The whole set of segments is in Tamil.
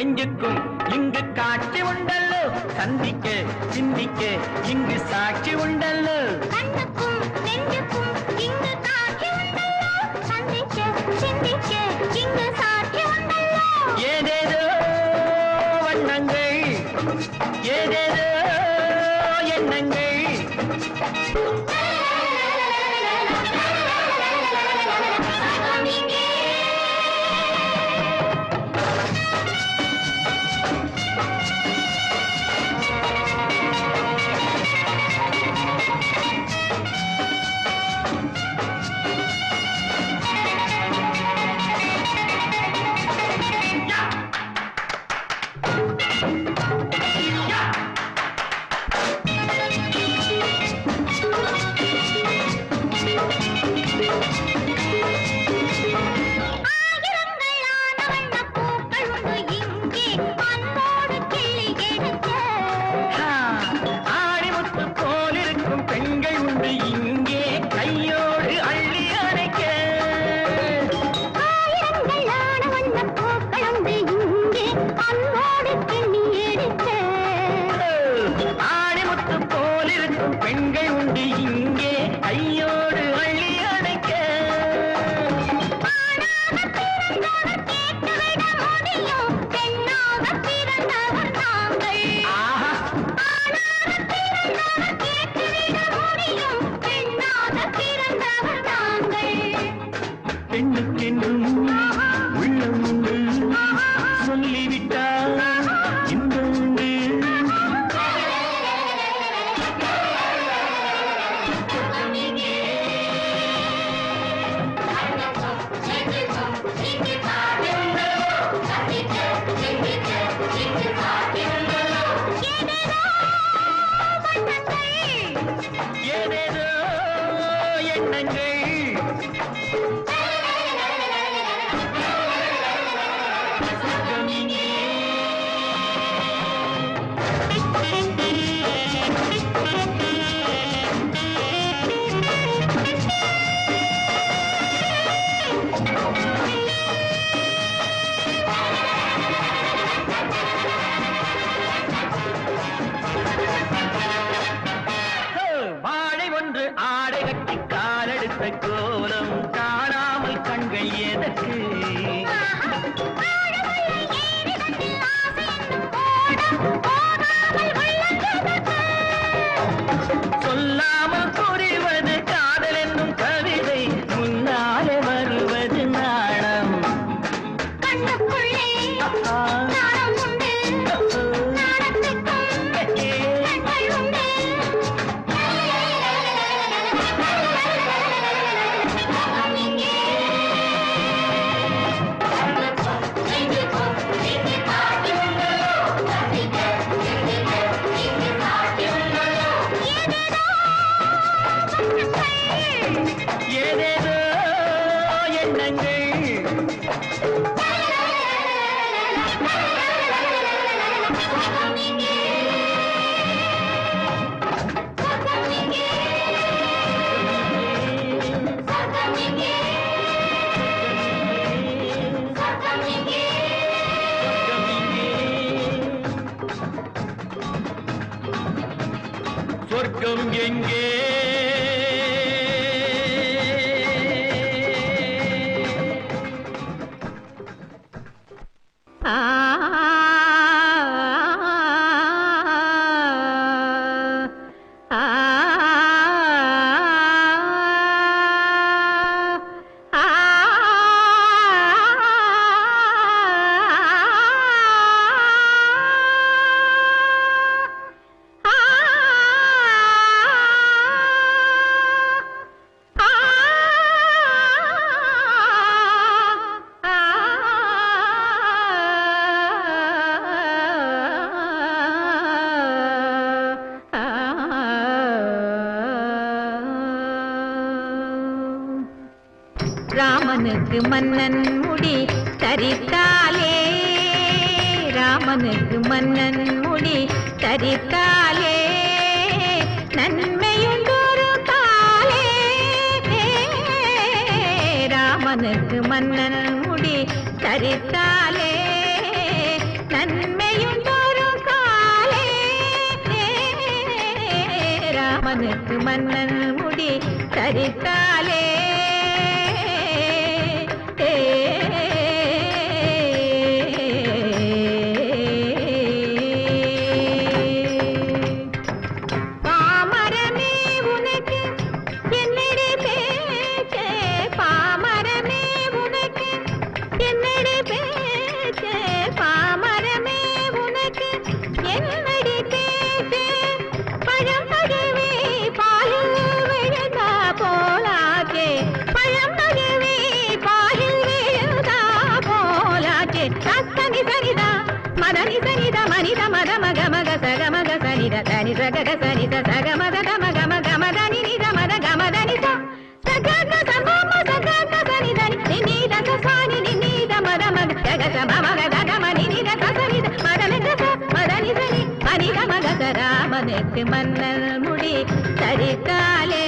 நெஞ்சுக்கும் இங்கு காட்சி உண்டல்லோ. சந்திக்க சிந்திக்க இங்கு சாட்சி உண்டல்லோ. கண்ணுக்கும் நெஞ்சுக்கும் இங்கு காட்சி உண்டல்லோ. சந்திக்க சிந்திக்க இங்கு சாட்சி உண்டல்லோ. ஏதேதோ வண்ணங்கள் ஏதேதோ எண்ணங்கள். आई ராமனுக்கு மன்னன் முடி தரித்தாலே ராமனுக்கு மன்னன் முடி தரித்தாலே நன்மையுண்டொரு காலே ராமனுக்கு மன்னன் முடி தரித்தாலே நன்மையுண்டொரு காலே ராமனுக்கு மன்னன் முடி தரித்தாலே. മനസ്സ് മന്നൽ മുടി തരിക്കാലേ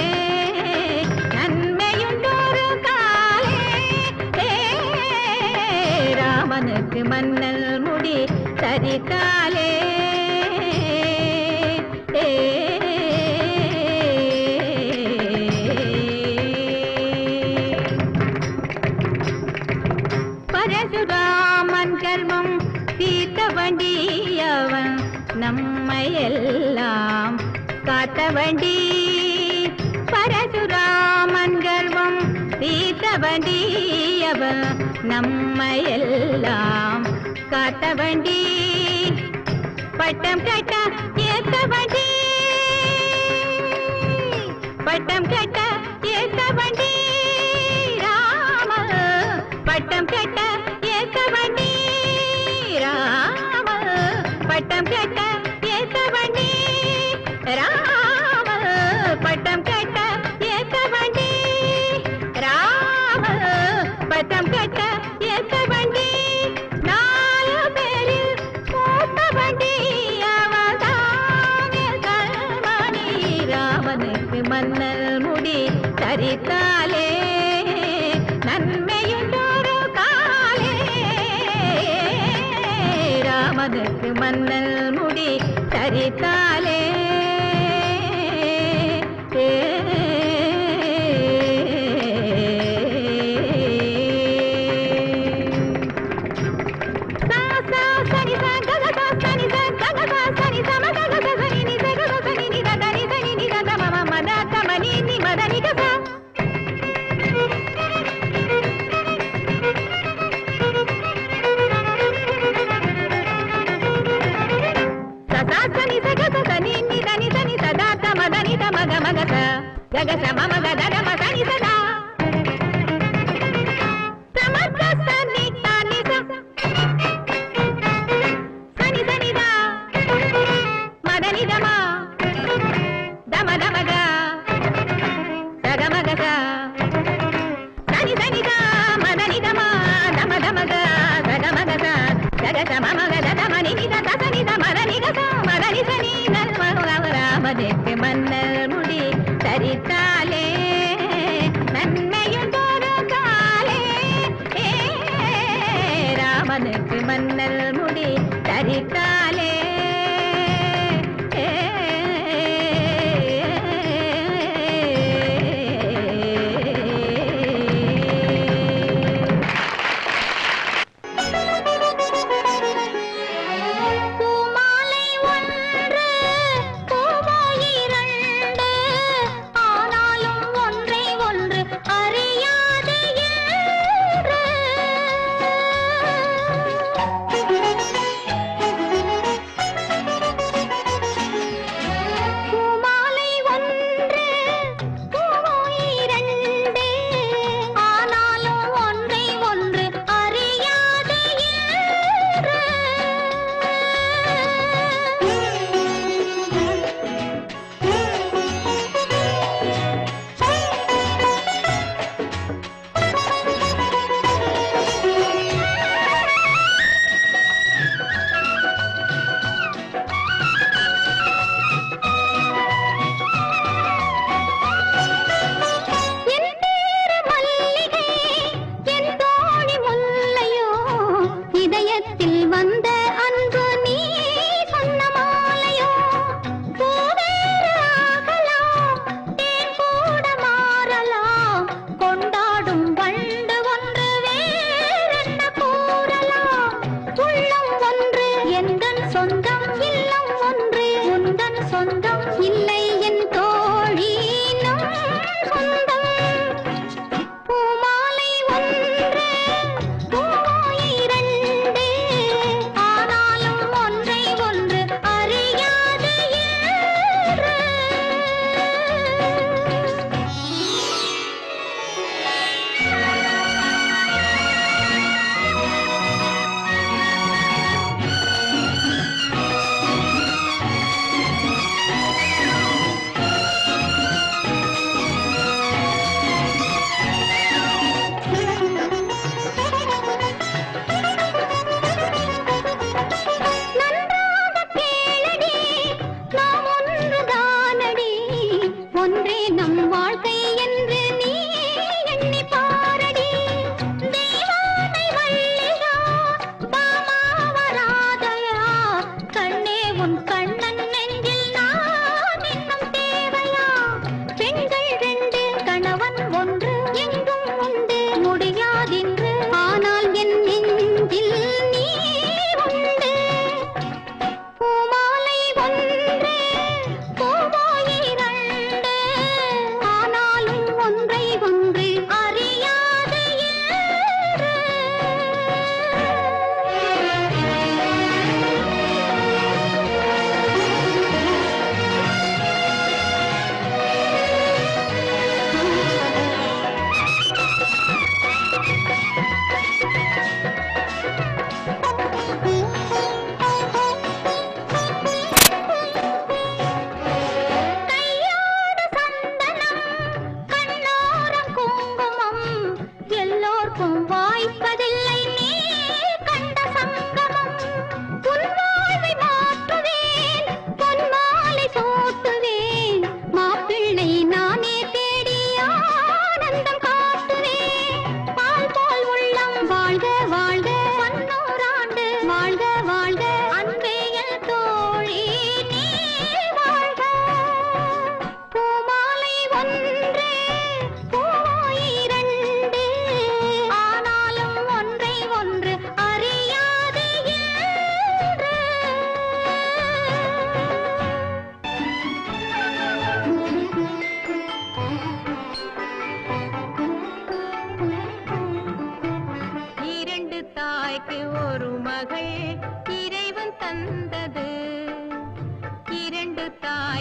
வண்டியவ நம்மையெல்லாம் காத்த வண்டி பட்டம் கட்ட ஏத்த பட்டம் கட்ட മതത്ത് മന്നൽ മുടി കരിത്താലെ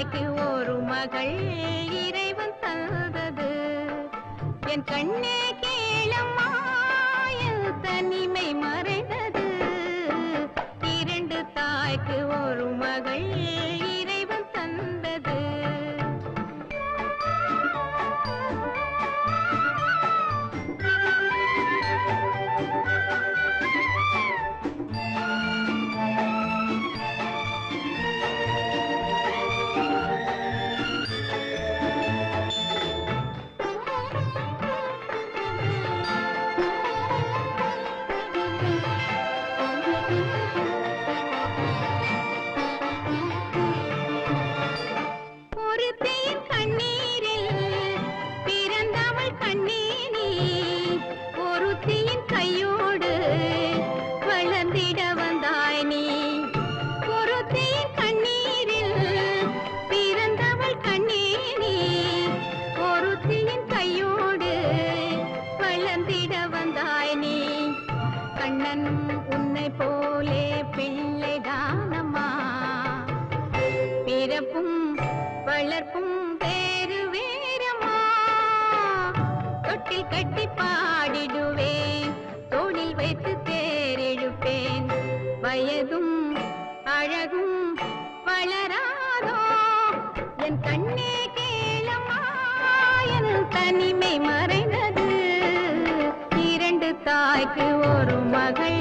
எனக்கு ஒரு மகள் இறைவன் தந்தது. என் கண்ணே கேளம்மா தனிமை மறைந்தது. இரண்டு தாய்க்கு ஒரு மகள்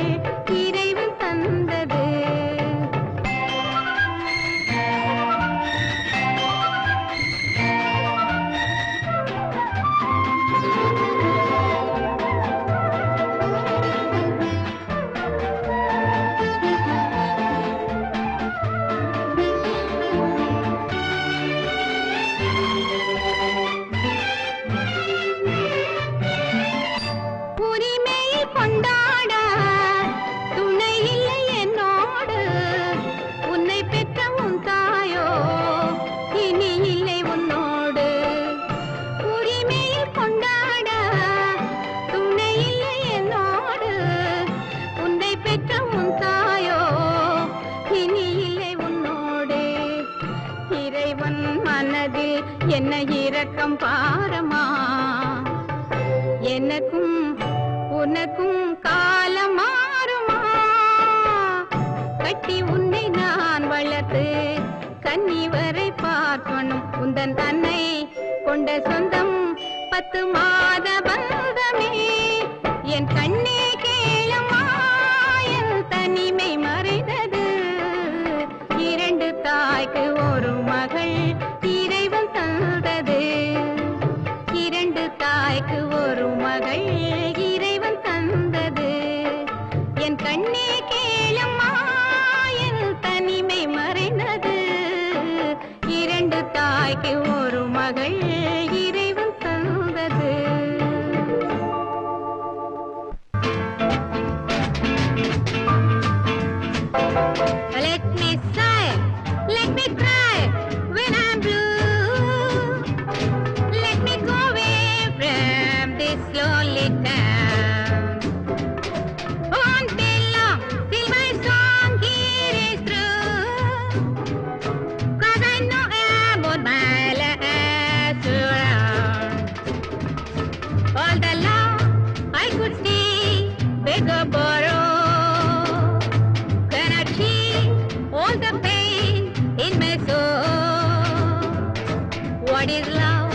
What is love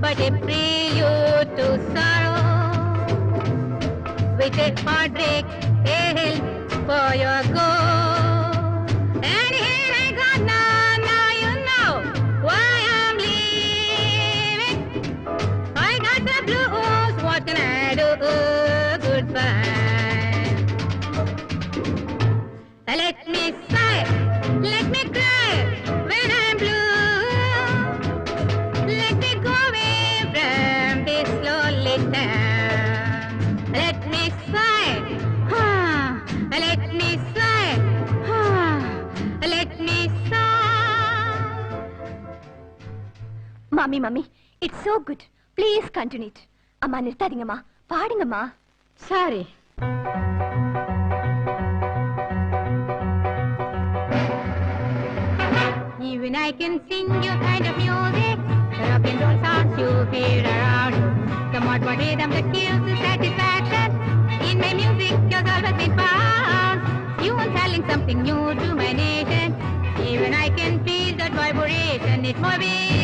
but a prelude to sorrow? With a heartbreak, a hill for your goal. மாமி மாமி it's so good please continue it அம்மா நிறுத்தாதீங்கம்மா ma. Sorry. Even I can sing your kind of music. The rock and roll songs you feel around. The more for rhythm that kills the satisfaction? In my music you always been found You are telling something new to my nation. Even I can feel that vibration It moving. be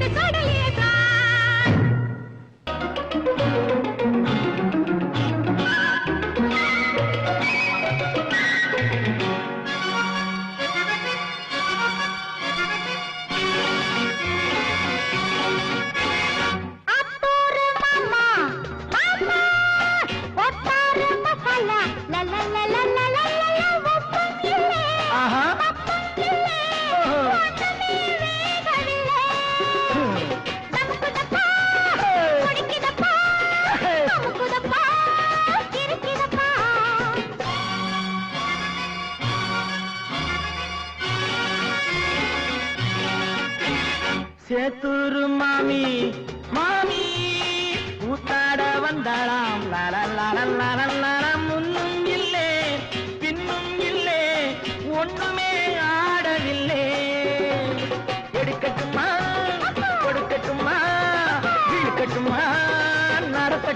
கடலில்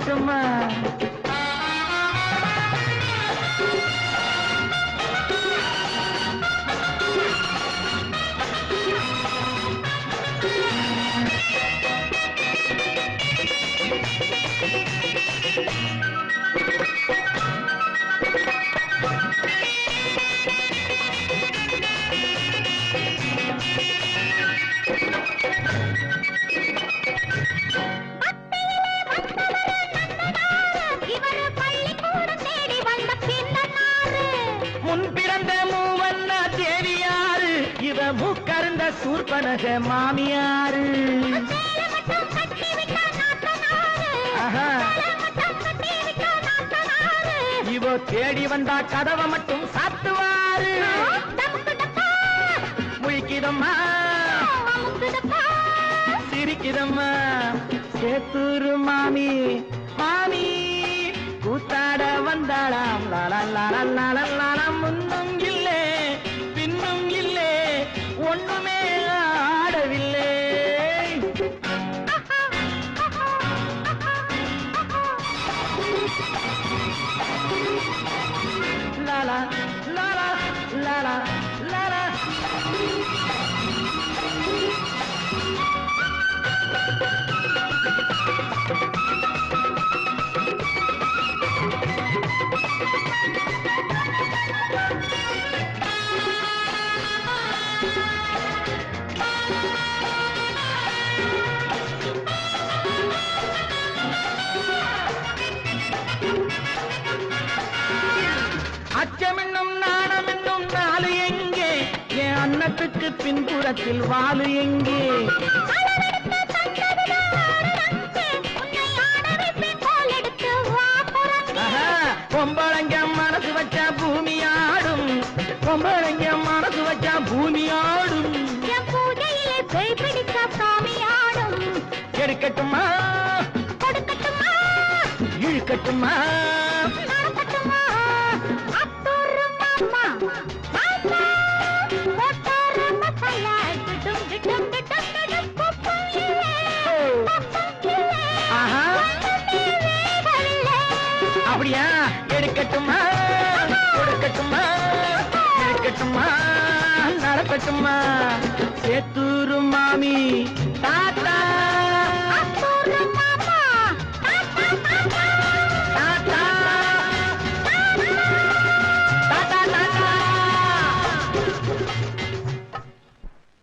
चश्मा சூர்பனக மாமியாரு. இவோ தேடி வந்தா கதவை மட்டும் சாத்துவாரு. முழிக்கிதம்மா. சிரிக்கிதம்மா. சேத்தூரு மாமி. கழுத்து பின்புறத்தில் வாலு எங்கே? பொம்பளைங்க மனசு வச்சா பூமி ஆடும். பொம்பளைங்க மனசு வச்சா பூமி ஆடும். எடுக்கட்டுமா? கொடுக்கட்டுமா? இழுக்கட்டுமா? நடக்கட்டுமா நடக்கட்டுமா சேத்தூரு மாமி தாத்தா